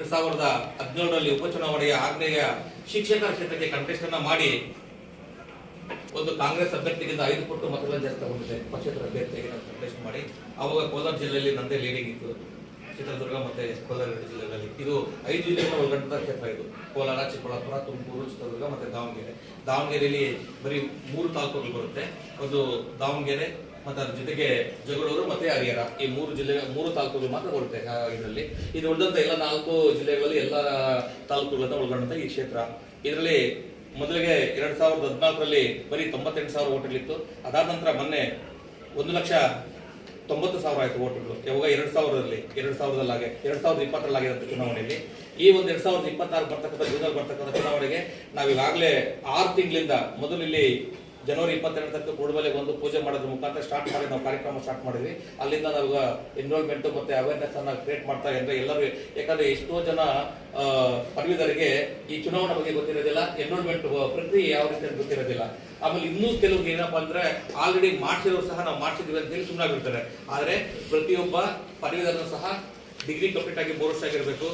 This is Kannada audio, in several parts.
ಎರಡ್ ಸಾವಿರದ ಹದಿನೇಳರಲ್ಲಿ ಉಪಚುನಾವಣೆಯ ಆಗ್ನೇಯ ಶಿಕ್ಷಕರ ಕ್ಷೇತ್ರಕ್ಕೆ ಕಂಟೆಸ್ಟ್ ಅನ್ನ ಮಾಡಿ ಒಂದು ಕಾಂಗ್ರೆಸ್ ಅಭ್ಯರ್ಥಿಗಿಂತ ಐದು ಪಟ್ಟು ಮತಗಳನ್ನು ಜಾಸ್ತಿ ಪಕ್ಷೇತರ ಅಭ್ಯರ್ಥಿಗೆ ಕಂಟೆಸ್ಟ್ ಮಾಡಿ. ಅವಾಗ ಕೋಲಾರ ಜಿಲ್ಲೆಯಲ್ಲಿ ನಂದೇ ಲೀಡಿಂಗ್ ಇತ್ತು. ಚಿತ್ರದುರ್ಗ ಮತ್ತೆ ಕೋಲಾರ ಜಿಲ್ಲೆಗಳಲ್ಲಿ ಇದು ಐದು ಜಿಲ್ಲೆಗಳ ಒಳಗಂಟದ ಕ್ಷೇತ್ರ ಇದು. ಕೋಲಾರ, ಚಿಕ್ಕಬಳ್ಳಾಪುರ, ತುಮಕೂರು ಚಿತ್ರದುರ್ಗ ಮತ್ತೆ ದಾವಣಗೆರೆ. ದಾವಣಗೆರೆಯಲ್ಲಿ ಬರೀ ಮೂರು ತಾಲೂಕುಗಳು ಬರುತ್ತೆ. ಒಂದು ದಾವಣಗೆರೆ ಮತ್ತೆ ಅದ್ರ ಜೊತೆಗೆ ಜಗಳೂರು ಮತ್ತೆ ಹರಿಹರ. ಈ ಮೂರು ಜಿಲ್ಲೆ, ಮೂರು ತಾಲೂಕುಗಳು ಮಾತ್ರ ಬರುತ್ತೆ ಇದರಲ್ಲಿ. ಇದು ಉಳಿದಂಥ ಎಲ್ಲ ನಾಲ್ಕು ಜಿಲ್ಲೆಗಳಲ್ಲಿ ಎಲ್ಲ ತಾಲೂಕುಗಳನ್ನು ಒಳಗೊಂಡಂಥ ಈ ಕ್ಷೇತ್ರ. ಇದರಲ್ಲಿ ಮೊದಲಿಗೆ ಎರಡು ಸಾವಿರದ ಹದಿನಾಲ್ಕರಲ್ಲಿ ಬರೀ ತೊಂಬತ್ತೆಂಟು ಸಾವಿರ ಓಟ್ಗಳಿತ್ತು ಅದಾದ ನಂತರ ಮೊನ್ನೆ ಒಂದು ಲಕ್ಷ ತೊಂಬತ್ತು ಸಾವಿರ ಆಯ್ತು ಓಟುಗಳು ಯಾವಾಗ ಎರಡ್ ಸಾವಿರದಲ್ಲಿ, ಎರಡ್ ಸಾವಿರದಲ್ಲಾಗೆ ಎರಡ್ ಸಾವಿರದ ಇಪ್ಪತ್ತರಲ್ಲಿ ಆಗಿರೋ ಚುನಾವಣೆಯಲ್ಲಿ. ಈ ಒಂದು ಎರಡ್ ಸಾವಿರದ ಇಪ್ಪತ್ತಾರು ಬರ್ತಕ್ಕಂಥ ಜೂನಲ್ಲಿ ಬರ್ತಕ್ಕಂಥ ಚುನಾವಣೆಗೆ ನಾವೀಗಾಗಲೇ ಆರು ತಿಂಗಳಿಂದ ಮೊದಲು ಇಲ್ಲಿ ಜನವರಿ ಇಪ್ಪತ್ತೆರಡು ತನಕ ಕೂಡಬಲೆ ಒಂದು ಪೂಜೆ ಮಾಡೋದ್ರ ಮುಖಾಂತರ ಸ್ಟಾರ್ಟ್ ಮಾಡಿ ನಾವು ಕಾರ್ಯಕ್ರಮ ಸ್ಟಾರ್ಟ್ ಮಾಡಿದ್ವಿ. ಅಲ್ಲಿಂದ ನಾವು ಎನ್ರೋಲ್ಮೆಂಟ್ ಮತ್ತೆ ಅವೇರ್ನೆಸ್ ಅನ್ನ ಕ್ರಿಯೇಟ್ ಮಾಡ್ತಾ ಇದ್ರೆ ಎಲ್ಲರೂ ಯಾಕಂದ್ರೆ ಎಷ್ಟೋ ಜನ ಪದವೀಧರಿಗೆ ಈ ಚುನಾವಣೆ ಬಗ್ಗೆ ಗೊತ್ತಿರೋದಿಲ್ಲ ಎನ್ರೋಲ್ಮೆಂಟ್ ಪ್ರಕ್ರಿಯೆ ಯಾವ ರೀತಿ ಅಂತ ಗೊತ್ತಿರೋದಿಲ್ಲ. ಆಮೇಲೆ ಇನ್ನೂ ಕೆಲವ್ರಿಗೆ ಏನಪ್ಪಾ ಅಂದ್ರೆ ಆಲ್ರೆಡಿ ಮಾಡ್ಸಿರೋ ಸಹ ನಾವು ಮಾಡ್ಸಿದ್ವಿ ಅಂತ ಹೇಳಿ ಸುಮ್ಮನಾಗಿರ್ತಾರೆ ಆದ್ರೆ ಪ್ರತಿಯೊಬ್ಬ ಪದವೀಧರನು ಸಹ ಡಿಗ್ರಿ ಕಂಪ್ಲೀಟ್ ಆಗಿ ಮೂರು ವರ್ಷ ಆಗಿರ್ಬೇಕು.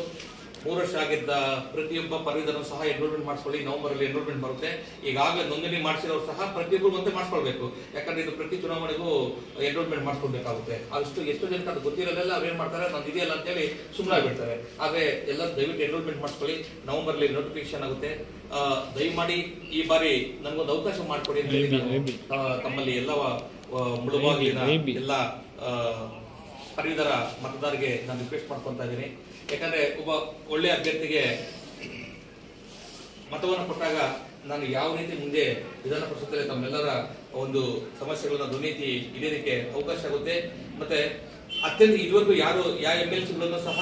ಮೂರು ವರ್ಷ ಆಗಿದ್ದ ಪ್ರತಿಯೊಬ್ಬ ಪದವೀಧರನು ಸಹ ಎನ್ರೋಲ್ಮೆಂಟ್ ಮಾಡಿಸ್ಕೊಳ್ಳಿ ನವೆಂಬರ್ ಅಲ್ಲಿ ಎನ್ರೋಲ್ಮೆಂಟ್ ಬರುತ್ತೆ. ಈಗಾಗಲೇ ನೋಂದಣಿ ಮಾಡಿಸಿರೋರು ಸಹ ಪ್ರತಿಯೊಬ್ಬರು ಮತ್ತೆ ಮಾಡಿಸ್ಕೊಳ್ಬೇಕು. ಯಾಕಂದ್ರೆ ಇದು ಪ್ರತಿ ಚುನಾವಣೆಗೂ ಎನ್ರೋಲ್ಮೆಂಟ್ ಮಾಡಿಸ್ಕೊಳ್ಬೇಕಾಗುತ್ತೆ. ಅಷ್ಟು ಎಷ್ಟು ಜನಕ್ಕೆ ಅದು ಗೊತ್ತಿರೋದೆಲ್ಲ ಅವ್ರೇನ್ ಮಾಡ್ತಾರೆ ನಾನು ಇದೆಯಲ್ಲ ಅಂತೇಳಿ ಸುಮ್ಮನೆ ಬಿಡ್ತಾರೆ ಆದ್ರೆ ಎಲ್ಲ ದಯವಿಟ್ಟು ಎನ್ರೋಲ್ಮೆಂಟ್ ಮಾಡಿಸ್ಕೊಳ್ಳಿ. ನವೆಂಬರ್ ಅಲ್ಲಿ ನೋಟಿಫಿಕೇಶನ್ ಆಗುತ್ತೆ ದಯಮಾಡಿ ಈ ಬಾರಿ ನಮಗೊಂದು ಅವಕಾಶ ಮಾಡಿಕೊಡಿ ಅಂತ ಹೇಳಿ ತಮ್ಮಲ್ಲಿ ಎಲ್ಲ ಮುಳುಬಾಗಿಲಿನ ಎಲ್ಲ ಪದವೀಧರ ಮತದಾರರಿಗೆ ನಾನು ರಿಕ್ವೆಸ್ಟ್ ಮಾಡ್ಕೊತಾ ಇದ್ದೀನಿ. ಯಾಕಂದ್ರೆ ಒಬ್ಬ ಒಳ್ಳೆ ಅಭ್ಯರ್ಥಿಗೆ ಮತವನ್ನು ಕೊಟ್ಟಾಗ ನಾನು ಯಾವ ರೀತಿ ಮುಂದೆ ವಿಧಾನ ಪರಿಷತ್ತಲ್ಲಿ ತಮ್ಮೆಲ್ಲರ ಒಂದು ಸಮಸ್ಯೆಗಳನ್ನ ದುರ್ನೀತಿ ಹಿಡಿಯೋದಕ್ಕೆ ಅವಕಾಶ ಆಗುತ್ತೆ. ಮತ್ತೆ ಅತ್ಯಂತ ಇದುವರೆಗೂ ಯಾರು, ಯಾವ ಎಂ ಎಲ್ ಸಿಗಳನ್ನು ಸಹ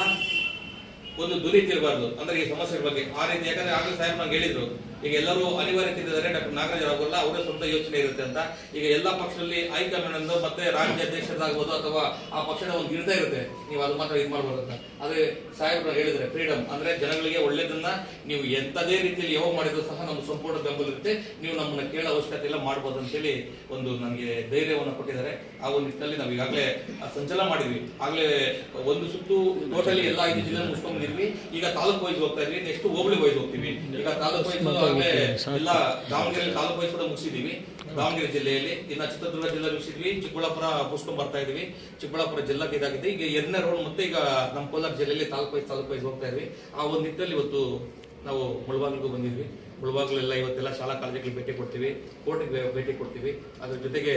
ಒಂದು ದುರಿತ ಇರಬಾರ್ದು ಅಂದ್ರೆ ಈ ಸಮಸ್ಯೆ ಬಗ್ಗೆ. ಆ ರೀತಿ ಯಾಕಂದ್ರೆ ಆಗಲೇ ಸಾಹೇಬ್ ನಂಗೆ ಹೇಳಿದ್ರು, ಈಗ ಎಲ್ಲರೂ ಅನಿವಾರ್ಯತೆ ಡಾಕ್ಟರ್ ನಾಗರಾಜ್ ಅವರಲ್ಲ ಅವರೇ ಸ್ವಂತ ಯೋಚನೆ ಇರುತ್ತೆ ಅಂತ. ಈಗ ಎಲ್ಲಾ ಪಕ್ಷದಲ್ಲಿ ಹೈಕಮಾಂಡ್ ಅಂದು ಮತ್ತೆ ರಾಜ್ಯ ಅಧ್ಯಕ್ಷರಾಗ್ಬೋದು ಅಥವಾ ಆ ಪಕ್ಷದ ಒಂದು ಹಿಡಿತ ಇರುತ್ತೆ. ನೀವು ಅದು ಮಾತ್ರ ಇದು ಮಾಡ್ಬೋದು ಅಂತ. ಆದ್ರೆ ಸಾಹೇಬ್ರು ಹೇಳಿದ್ರೆ ಫ್ರೀಡಮ್ ಅಂದ್ರೆ ಜನಗಳಿಗೆ ಒಳ್ಳೇದನ್ನ ನೀವು ಎಂತದೇ ರೀತಿಯಲ್ಲಿ ಯಾವ ಮಾಡಿದ್ರು ಸಹ ನಮ್ಮ ಸಂಪೂರ್ಣ ಬೆಂಬಲ ಇರುತ್ತೆ. ನೀವು ನಮ್ಮನ್ನ ಕೇಳೋ ಅವಶ್ಯಕತೆ ಎಲ್ಲ ಮಾಡ್ಬೋದು ಅಂತೇಳಿ ಒಂದು ನಮಗೆ ಧೈರ್ಯವನ್ನು ಕೊಟ್ಟಿದ್ದಾರೆ. ಆ ಒಂದು ನಿಟ್ಟಿನಲ್ಲಿ ನಾವು ಈಗಾಗಲೇ ಸಂಚಲನ ಮಾಡಿದ್ವಿ. ಆಗ್ಲೇ ಒಂದು ಸುತ್ತು ಟೋಟಲಿ ಎಲ್ಲ ಐದು ಜಿಲ್ಲೆ ಮುಗಿಸ್ಕೊಂಡ್ ಬಂದಿದ್ವಿ. ಈಗ ತಾಲೂಕ್ ವೈಸ್ ಹೋಗ್ತಾ ಇದ್ವಿ. ನೆಕ್ಸ್ಟ್ ಹೋಬಳಿ ವೈಸ್ ಹೋಗ್ತೀವಿ. ಈಗ ತಾಲೂಕ್ ವೈಸ್ ಎಲ್ಲ ದಾವಣಗೆರೆ ತಾಲೂಕ್ ವೈಸ್ ಕೂಡ ಮುಗಿಸಿದೀವಿ ದಾವಣಗೆರೆ ಜಿಲ್ಲೆಯಲ್ಲಿ. ಇನ್ನ ಚಿತ್ರದುರ್ಗ ಜಿಲ್ಲೆ ಮುಗಿಸಿದ್ವಿ. ಚಿಕ್ಕಬಳ್ಳಾಪುರ ಮುಗಿಸ್ಕೊಂಡ್ ಬರ್ತಾ ಇದೀವಿ. ಚಿಕ್ಕಬಳ್ಳಾಪುರ ಜಿಲ್ಲೆಗೆ ಇದಾಗಿದೆ ಈಗ ಎರಡನೇ ರೋಡ್ ಮತ್ತೆ ಈಗ ನಮ್ಮ ಕೋಲಾರ ಜಿಲ್ಲೆಯಲ್ಲಿ ತಾಲೂಕ್ ವೈಸ್ ತಾಲೂಕ್ ವೈಸ್ ಹೋಗ್ತಾ ಇದ್ವಿ. ಆ ಒಂದು ನಿಟ್ಟಿನಲ್ಲಿ ಇವತ್ತು ನಾವು ಮುಳಬಾಗ್ಲಿಗೂ ಬಂದಿದ್ವಿ. ಮುಳಬಾಗ್ಲೆಲ್ಲ ಇವತ್ತೆಲ್ಲ ಶಾಲಾ ಕಾಲೇಜುಗಳಿಗೆ ಭೇಟಿ ಕೊಡ್ತೀವಿ. ಕೋರ್ಟಿಗೆ ಭೇಟಿ ಕೊಡ್ತೀವಿ. ಅದ್ರ ಜೊತೆಗೆ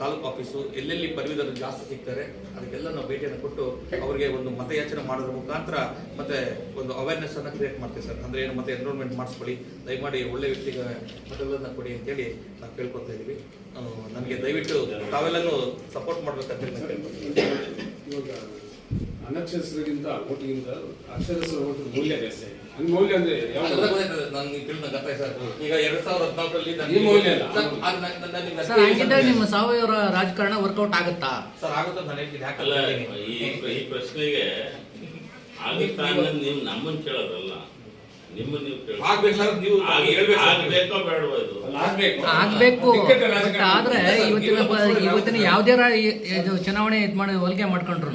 ತಾಲೂಕು ಆಫೀಸು ಎಲ್ಲೆಲ್ಲಿ ಪದವೀಧರರು ಜಾಸ್ತಿ ಸಿಗ್ತಾರೆ, ಅದಕ್ಕೆಲ್ಲ ನಾವು ಭೇಟಿಯನ್ನು ಕೊಟ್ಟು ಅವರಿಗೆ ಒಂದು ಮತಯಾಚನೆ ಮಾಡೋದ್ರ ಮುಖಾಂತರ ಮತ್ತೆ ಒಂದು ಅವೇರ್ನೆಸ್ ಅನ್ನು ಕ್ರಿಯೇಟ್ ಮಾಡ್ತೀವಿ ಸರ್. ಅಂದ್ರೆ ಏನು, ಮತ್ತೆ ಎನ್ರೋಲ್ಮೆಂಟ್ ಮಾಡಿಸ್ಕೊಳ್ಳಿ. ದಯಮಾಡಿ ಒಳ್ಳೆ ವ್ಯಕ್ತಿಗೆ ಮತಗಳನ್ನ ಕೊಡಿ ಅಂತೇಳಿ ನಾವು ಕೇಳ್ಕೊತಾ ಇದೀವಿ ನನಗೆ ದಯವಿಟ್ಟು ತಾವೆಲ್ಲನೂ ಸಪೋರ್ಟ್ ಮಾಡ್ಬೇಕಂತ ಇವಾಗ ಅನಕ್ಷರಸ್ಥರಿಗಿಂತ ಓಟಿಗಿಂತ ಅಕ್ಷರಸರ ಓಟ್ ಮೌಲ್ಯ ಜಾಸ್ತಿ ಆಗಿದೆ. ಹಂಗ್ ಮೌಲ್ಯ ಅಂದ್ರೆ ತಿಳಿದ ಸರ್. ಈಗ ಎರಡ್ ಸಾವಿರದ ಹದಿನಾಲ್ಕರಲ್ಲಿ ಈ ಮೌಲ್ಯ ಸರ್ ಹಂಗಿದ್ರೆ ನಿಮ್ಮ ಸಾವಯವ ರಾಜಕಾರಣ ವರ್ಕೌಟ್ ಆಗುತ್ತಾ? ಸರ್ ಆಗುತ್ತೆ ಅಂತ ನಾನು ಹೇಳ್ತೀನಿ. ಅಲ್ಲ ಈ ಪ್ರಶ್ನೆಗೆ ಆಗುತ್ತಾ ಅನ್ನೋದು ನೀವು ನಮ್ಮನ್ನ ಕೇಳೋದಲ್ಲ. ನಿಮ್ಮನ್ನ ನೀವು ಸರ್, ನೀವು ಹೇಳ್ಬೇಕು. ಆಗ್ಬೇಕೋ ಬೇಡವೋ ಇದು. ಆಗ್ಬೇಕು. ಆಗ್ಬೇಕು. ಬಟ್ ಆದ್ರೆ ಇವತ್ತಿನ ಇವತ್ತಿನ? ಯಾವುದೇ ಚುನಾವಣೆ ಇದು ಮಾಡಿ ಹೋಲಿಕೆ ಮಾಡ್ಕೊಂಡ್ರು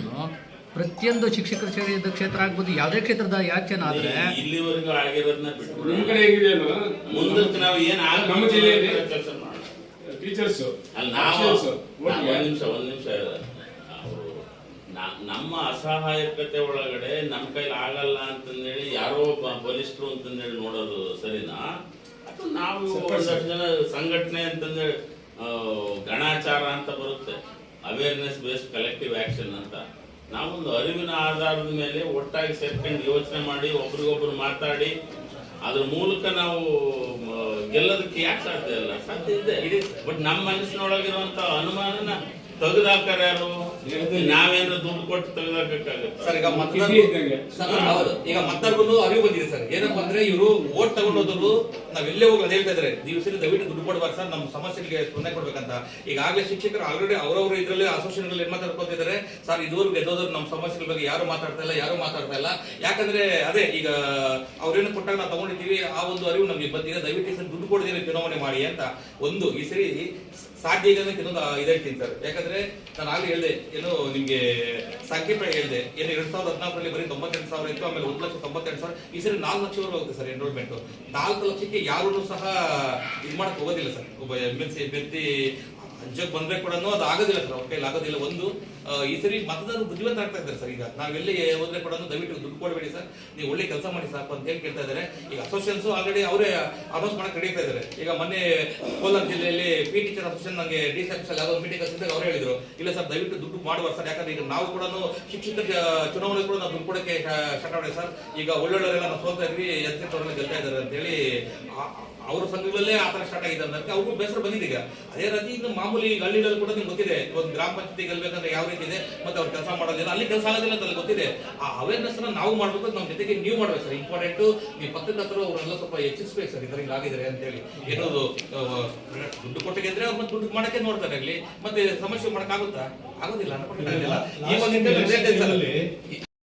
ಪ್ರತಿಯೊಂದು ಶಿಕ್ಷಕರ ಸೇರಿದ ಕ್ಷೇತ್ರ ಆಗ್ಬೋದು. ಯಾವ್ದೇ ಕ್ಷೇತ್ರದ ಯಾಚನೆ ಆದ್ರೆ ಇಲ್ಲಿವರೆಗೂ ಆಗಿರೋದನ್ನ ನಿಮ್ ಬಿಟ್ಬಿಡು ಕಡೆ ಹೆಂಗಿದೆಯೋ ಮುಂದಕ್ಕೆ ನಾವು ಏನ್ ಆಗ್ಬೇಕು ನಮ್ಮ ಜಿಲ್ಲೆಯಲ್ಲಿ ಕೆಲಸ ಮಾಡೋಣ. ಟೀಚರ್ಸ್. ಅಲ್ಲಿ ನಾವು ಅಕ್ಷರಸ್ಥ ಒಂದ್ ನಿಮಿಷ ಒಂದ್ ನಿಮಿಷ ಅವರು ನಮ್ಮ ಅಸಹಾಯಕತೆ ಒಳಗಡೆ ನಮ್ಮ ಕೈಲಿ ಆಗಲ್ಲ ಅಂತಂದೇಳಿ ಯಾರೋ ಒಬ್ಬ ಬಲಿಷ್ಠರು ಅಂತಂದೇಳಿ ನೋಡೋದು ಸರಿನಾ? ನಾವು ಒಂದಷ್ಟು ಜನ ಸಂಘಟನೆ ಅಂತಂದ್ರೆ ಗಣಾಚಾರ ಅಂತ ಬರುತ್ತೆ. ಅವೇರ್ನೆಸ್ ಬೇಸ್ಡ್ ಕಲೆಕ್ಟಿವ್ ಆಕ್ಷನ್ ಅಂತ. ನಾವೊಂದು ಅರಿವಿನ ಆಧಾರದ ಮೇಲೆ ಒಟ್ಟಾಗಿ ಸೇರ್ಕೊಂಡು ಯೋಚನೆ ಮಾಡಿ ಒಬ್ರಿಗೊಬ್ರು ಮಾತಾಡಿ ಅದ್ರ ಮೂಲಕ ನಾವು ಗೆಲ್ಲೋದಕ್ಕೆ ಯಾಕೆ ಸಾಧ್ಯ ಇಲ್ಲ? ಸಾಧ್ಯ ಇದೆ. ಬಟ್ ನಮ್ಮ ಮನಸ್ಸಿನೊಳಗಿರುವಂತ ಅನುಮಾನನ ತೆಗೆದಾಕಾರ ಯಾರು? ನಾವೇನಾದ್ರು ದುಡ್ಡು ಕೊಟ್ಟು ಸರ್ ಈಗ ಹೌದು. ಈಗ ಮತದಾರರು ಅರಿವು ಬಂದಿದೆ ಸರ್. ಏನಪ್ಪಾ ಅಂದ್ರೆ ಇವರು ಓಟ್ ತಗೊಂಡೋದ್ರು ನಾವೆಲ್ಲೇ ಹೋಗಿ ಅದೇ ಹೇಳ್ತಾ ಇದಾರೆ. ನೀವು ಸರಿ ದಯವಿಟ್ಟು ದುಡ್ಡು ಕೊಡಬಾರ್ದು ಸರ್. ನಮ್ಮ ಸಮಸ್ಯೆಗಳಿಗೆ ಸ್ಪಂದನೆ ಕೊಡ್ಬೇಕಂತ. ಈಗಾಗಲೇ ಶಿಕ್ಷಕರು ಆಲ್ರೆಡಿ ಅವರವರು ಇದರಲ್ಲಿ ಅಸೋಸಿಯೇಷನ್ ಏನ್ ಮಾತಾಡ್ಕೊತಿದ್ದಾರೆ ಸರ್ ಇದುವರೆಗೂ ಗೆದ್ದೋದ್ರು ನಮ್ಮ ಸಮಸ್ಯೆಗಳ ಬಗ್ಗೆ ಯಾರು ಮಾತಾಡ್ತಾ ಇಲ್ಲ ಯಾರು ಮಾತಾಡ್ತಾ ಇಲ್ಲ. ಯಾಕಂದ್ರೆ ಅದೇ ಈಗ ಅವ್ರೇನು ಕೊಟ್ಟಾಗ ನಾವು ತಗೊಂಡಿದ್ದೀವಿ ಆ ಒಂದು ಅರಿವು ನಮಗೆ ಬಂದಿದೆ. ದಯವಿಟ್ಟು ಸರ್ ದುಡ್ಡು ಕೊಡದಿರೋ ಚುನಾವಣೆ ಮಾಡಿ ಅಂತ ಒಂದು ಈ ಸರಿ ಸಾಧ್ಯ ಇದೆ ಇನ್ನೊಂದು ಇದು ಹೇಳ್ತೀನಿ ಸರ್. ಯಾಕಂದ್ರೆ ನಾನು ಆಗ್ಲೇ ಹೇಳಿದೆ ಏನು ನಿಮ್ಗೆ ಸಂಖ್ಯೆ ಹೇಳಿದೆ. ಏನು ಎರಡ್ ಸಾವಿರದ ಹದಿನಾಲ್ಕರಲ್ಲಿ ಬರೀ ತೊಂಬತ್ತೆಂಟು ಸಾವಿರ ಇತ್ತು, ಆಮೇಲೆ ಒಂದು ಲಕ್ಷ ತೊಂಬತ್ತೆಂಟು ಸಾವಿರ. ಈ ಸರಿ ನಾಲ್ಕು ಲಕ್ಷವರೆಗೂ ಹೋಗುತ್ತೆ ಸರ್ ಎನ್ರೋಲ್ಮೆಂಟ್ ನಾಲ್ಕು ಲಕ್ಷಕ್ಕೆ ಯಾರು ಸಹ ಇದು ಮಾಡಕ್ ಹೋಗೋದಿಲ್ಲ ಸರ್. ಒಬ್ಬ ಎಂ ಎಲ್ ಸಿ ಅಭ್ಯರ್ಥಿ ಅಂಜಕ್ ಬಂದ್ರೆ ಕೂಡ ಅದು ಆಗೋದಿಲ್ಲ ಸರ್ ಅವ್ರ ಕೈಲಿ ಆಗೋದಿಲ್ಲ ಒಂದು ಈ ಸರಿ ಮತದಾರರು ಬುದ್ಧಿವಂತ ಆಗ್ತಾ ಇದ್ದಾರೆ ಸರ್ ಈಗ ನಾವೆಲ್ಲಿ ಹೋದ್ರೆ ಕೂಡ ದಯವಿಟ್ಟು ದುಡ್ಡು ಕೊಡಬೇಡಿ ಸರ್ ನೀವು ಒಳ್ಳೆ ಕೆಲಸ ಮಾಡಿ ಸಾಕು ಅಂತ ಹೇಳಿ ಕೇಳ್ತಾ ಇದ್ದಾರೆ ಈಗ ಅಸೋಸಿಯೇಷನ್ಸ್ ಆಲ್ರೆಡಿ ಅವರೇ ಅನೌನ್ಸ್ ಮಾಡಕ್ ನಡೀತಾ ಇದ್ದಾರೆ ಈಗ ಮೊನ್ನೆ ಕೋಲಾರ ಜಿಲ್ಲೆಯಲ್ಲಿ ಪಿ ಟೀಚರ್ ಅಸೋಸಿಯೇಷನ್ ನಂಗೆ ಡಿ ಆಫೀಸಲ್ಲಿ ಯಾವುದೋ ಮೀಟಿಂಗ್ ಅಂತ ಅವ್ರು ಹೇಳಿದ್ರು ಇಲ್ಲ ಸರ್ ದಯವಿಟ್ಟು ದುಡ್ಡು ಮಾಡುವ ಸರ್ ಯಾಕಂದ್ರೆ ಈಗ ನಾವು ಕೂಡ ಶಿಕ್ಷಕ ಚುನಾವಣೆ ಕೂಡ ನಾವು ದುಡ್ಡು ಕೊಡಕ್ಕೆ ಮಾಡಿ ಸರ್ ಈಗ ಒಳ್ಳೊಳ್ಳೆಲ್ಲ ನಾವು ಸೋತಾ ಇದ್ವಿ ಎದ್ದಿಟ್ಟವ್ರನ್ನ ಗೆಲ್ತಾ ಇದ್ದಾರೆ ಅಂತ ಹೇಳಿ ಅವ್ರ ಸಂಘಗಳಲ್ಲೇ ಆ ಥರ ಸ್ಟಾರ್ಟ್ ಆಗಿದೆ ಅಂತ ಅವ್ರಿಗೂ ಬೇಸರ ಬಂದಿದೆ ಈಗ. ಅದೇ ರೀತಿ ಇನ್ನು ಮಾಮೂಲಿ ಹಳ್ಳಿಗಳಲ್ಲಿ ಕೂಡ ನಿಮ್ಗೆ ಗೊತ್ತಿದೆ, ಒಂದು ಗ್ರಾಮ ಪಂಚಾಯತಿ ಗೆಲ್ಬೇಕಂದ್ರೆ ಯಾವ ರೀತಿ ಇದೆ, ಮತ್ತೆ ಅವ್ರು ಕೆಲಸ ಮಾಡೋದಿಲ್ಲ ಅಲ್ಲಿ ಕೆಲಸ ಆಗೋದಿಲ್ಲ ಅಂತ ಗೊತ್ತಿದೆ. ಆ ಅವೇರ್ನೆಸ್ ನಾವು ಮಾಡಬೇಕು ನಮ್ಮ ಜೊತೆಗೆ ನೀವು ಮಾಡ್ಬೇಕು ಸರ್. ಇಂಪಾರ್ಟೆಂಟ್ ನೀವು ಪತ್ರಕರ್ತರು ಅವರೆಲ್ಲ ಸ್ವಲ್ಪ ಹೆಚ್ಚಿಸ್ಬೇಕು ಸರ್ ಆಗಿದ್ದಾರೆ ಅಂತ ಹೇಳಿ. ಏನೋ ದುಡ್ಡು ಕೊಟ್ಟಿಗೆ ಅಂದ್ರೆ ಅವ್ರು ದುಡ್ಡು ಮಾಡಕ್ಕೆ ನೋಡ್ತಾರೆ ಅಲ್ಲಿ. ಮತ್ತೆ ಸಮಸ್ಯೆ ಮಾಡಕ್ಕಾಗುತ್ತಾ? ಆಗೋದಿಲ್ಲ